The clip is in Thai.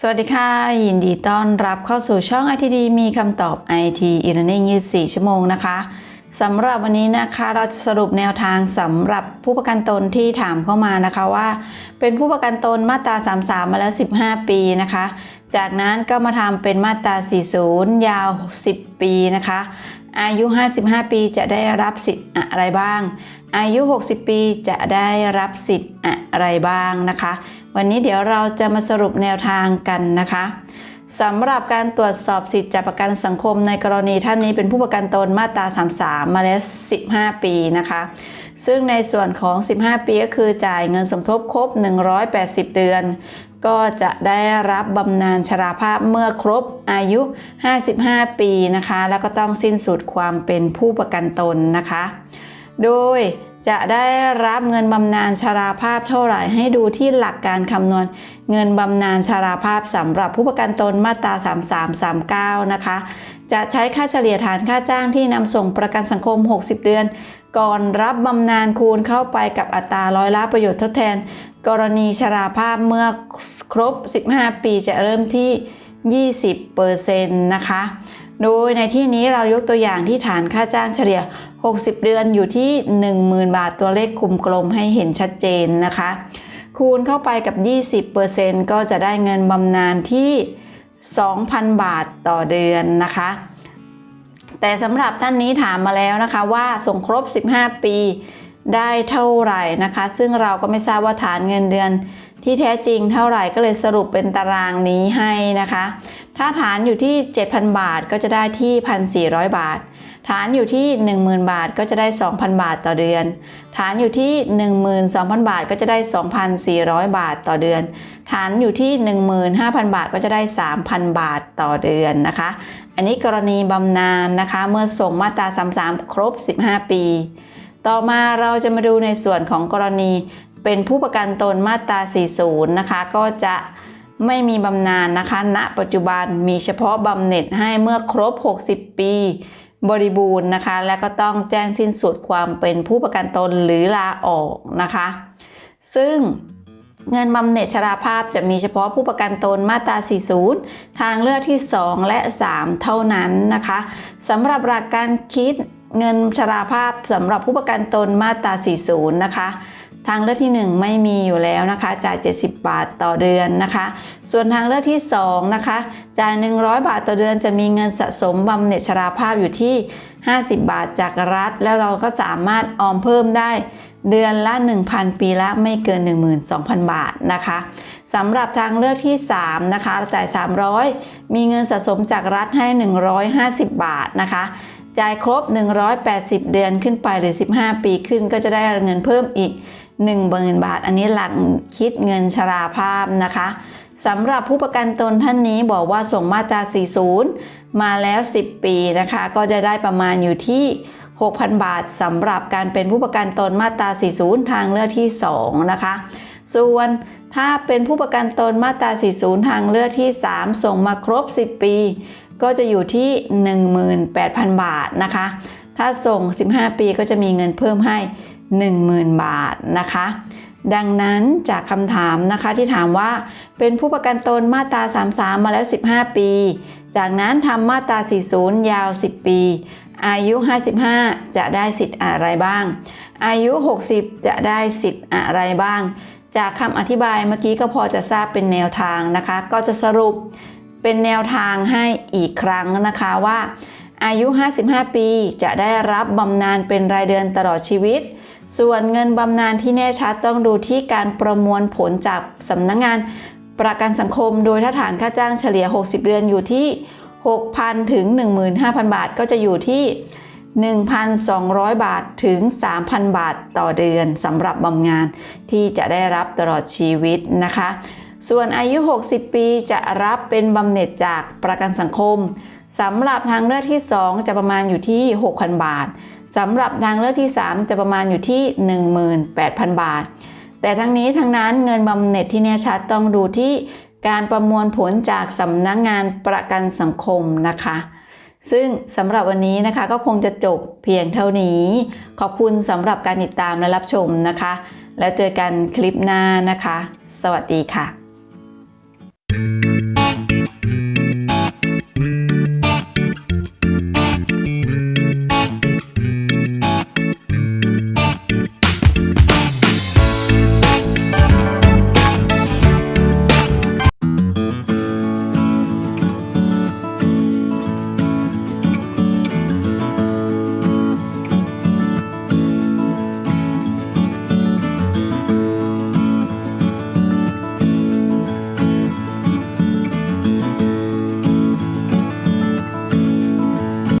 สวัสดีค่ะ ยินดีต้อนรับเข้าสู่ช่อง ITD มีคำตอบ IT e-learning 24 ชั่วโมงนะคะสำหรับวันนี้นะคะเราจะสรุปแนวทางสำหรับผู้ประกันตนที่ถามเข้ามานะคะว่า เป็นผู้ประกันตนมาตรา 33 มาแล้ว 15 ปีนะคะ จากนั้นก็มาทำเป็นมาตรา 40 ยาว 10 ปีนะคะ อายุ 55 ปีจะได้รับสิทธิ์อะไรบ้าง อายุ 60 ปีจะได้รับสิทธิ์อะไรบ้างนะคะ วันนี้เดี๋ยวเราจะมาสรุปแนวทางกันนะคะสำหรับการตรวจสอบสิทธิ์จากประกันสังคมในกรณีท่านนี้เป็นผู้ประกันตนมาตรา 33 มาแล้ว 15 ปีนะคะ ซึ่งในส่วนของ 15 ปีก็คือจ่ายเงินสมทบครบ 180 เดือน ก็จะได้รับบำนาญชราภาพเมื่อครบอายุ 55 ปีนะคะ แล้วก็ต้องสิ้นสุดความเป็นผู้ประกันตนนะคะ โดยจะได้รับเงินบำนาญชราภาพเท่าไหร่ให้ดูที่หลักการคำนวณ เงินบำนาญชราภาพสำหรับผู้ประกันตนมาตรา 3339 นะคะ จะใช้ค่าเฉลี่ยฐานค่าจ้างที่นำส่งประกันสังคม 60 เดือน ก่อนรับบำนาญคูณเข้าไปกับอัตราร้อยละประโยชน์ทดแทน กรณีชราภาพเมื่อครบ 15 ปีจะเริ่มที่ 20%นะคะ โดยในที่นี้เรายกตัวอย่างที่ฐานค่าจ้างเฉลี่ย 60 เดือนอยู่ที่ 10,000 บาทตัวเลขคุมกลมให้เห็นชัดเจนนะคะ คูณเข้าไปกับ 20%ก็จะได้เงินบำนาญที่ 2,000 บาทต่อเดือนนะคะ แต่สำหรับท่านนี้ถามมาแล้วนะคะว่าส่งครบ 15 ปีได้เท่าไหร่นะคะ ซึ่งเราก็ไม่ทราบว่าฐานเงินเดือน ที่แท้จริงเท่าไหร่ก็เลยสรุปเป็นตารางนี้ให้นะคะ ถ้าฐานอยู่ที่ 7,000 บาทก็จะได้ที่ 1,400 บาท ฐานอยู่ที่ 10,000 บาทก็จะได้ 2,000 บาทต่อเดือน ฐานอยู่ที่ 12,000 บาทก็จะได้ 2,400 บาทต่อเดือน ฐานอยู่ที่ 15,000 บาทก็จะได้ 3,000 บาทต่อเดือนนะคะ อันนี้กรณีบำนาญนะคะ เมื่อส่งมาตรา 33 ครบ 15 ปี ต่อมาเราจะมาดูในส่วนของกรณี เป็นผู้ประกันตนมาตรา 40 นะคะ ก็จะไม่มีบำนาญนะคะ ณ ปัจจุบันมีเฉพาะบำเหน็จให้เมื่อครบ 60 ปีบริบูรณ์นะคะ และก็ต้องแจ้งสิ้นสุดความเป็นผู้ประกันตนหรือลาออกนะคะ ซึ่งเงินบำเหน็จชราภาพจะมีเฉพาะผู้ประกันตนมาตรา 40 ทางเลือกที่ 2 และ 3 เท่านั้นนะคะสำหรับหลักการคิดเงินชราภาพสำหรับผู้ประกันตนมาตรา 40 นะคะ ทางเลือกที่ 1 ไม่มีอยู่แล้วนะคะจ่าย 70 บาทต่อเดือนนะคะ ส่วนทางเลือกที่2นะคะจ่าย 100 บาทต่อเดือนจะมีเงินสะสมบำเหน็จชราภาพอยู่ที่ 50 บาทจากรัฐ แล้วเราก็สามารถออมเพิ่มได้เดือนละ 1,000 ปีละไม่เกิน 12,000 บาทนะคะสำหรับทางเลือกที่ 3 นะคะจ่าย 300 มีเงินสะสมจากรัฐให้ 150 บาทนะคะ จ่ายครบ 180 เดือนขึ้นไปหรือ 15 ปีขึ้นก็จะได้เงินเพิ่มอีก10,000บาท อันนี้หลักคิดเงินชราภาพนะคะสำหรับผู้ประกันตนท่านนี้บอกว่าส่งมาตรา 40 มาแล้ว 10 ปีนะคะ ก็จะได้ประมาณอยู่ที่ 6,000 บาทสำหรับการเป็นผู้ประกันตนมาตรา 40 ทางเลือกที่ 2 นะคะ ส่วนถ้าเป็นผู้ประกันตนมาตรา 40 ทางเลือกที่ 3 ส่งมาครบ 10 ปี ก็จะอยู่ที่ 18,000 บาทนะคะ ถ้าส่ง 15 ปีก็จะมีเงินเพิ่มให้ 10,000 บาทนะคะ ดังนั้นจากคำถามนะคะที่ถามว่าเป็นผู้ประกันตนมาตรา 33 มาแล้ว 15 ปี จากนั้นทำมาตรา 40 ยาว 10 ปี อายุ 55 จะได้สิทธิ์อะไรบ้าง อายุ 60 จะได้สิทธิ์อะไรบ้าง จากคำอธิบายเมื่อกี้ก็พอจะทราบเป็นแนวทางนะคะ ก็จะสรุป เป็นแนวทางให้อีกครั้งนะคะว่า อายุ 55 ปีจะได้รับบำนาญเป็นรายเดือนตลอดชีวิต ส่วนเงินบำนาญที่แน่ชัดต้องดูที่การประมวลผลจากสำนักงงานประกันสังคมโดยถ้าฐานค่าจ้างเฉลี่ย 60 เดือนอยู่ที่ 6,000 ถึง 15,000 บาท ก็จะอยู่ที่ 1,200 บาทถึง 3,000 บาทต่อเดือนสำหรับบำนาญที่จะได้รับตลอดชีวิตนะคะ ส่วนอายุ 60 ปีจะรับเป็นบำเหน็จจากประกันสังคมสำหรับทางเลือกที่ 2 จะประมาณอยู่ที่ 6,000 บาทสำหรับทางเลือกที่ 3 จะประมาณอยู่ที่ 18,000 บาท แต่ทั้งนี้ทั้งนั้นเงินบำเหน็จที่แน่ชัดต้องดูที่การประมวลผลจากสำนักงงานประกันสังคมนะคะ ซึ่งสำหรับวันนี้นะคะก็คงจะจบเพียงเท่านี้ ขอบคุณสำหรับการติดตามและรับชมนะคะ แล้วเจอกันคลิปหน้านะคะ สวัสดีค่ะ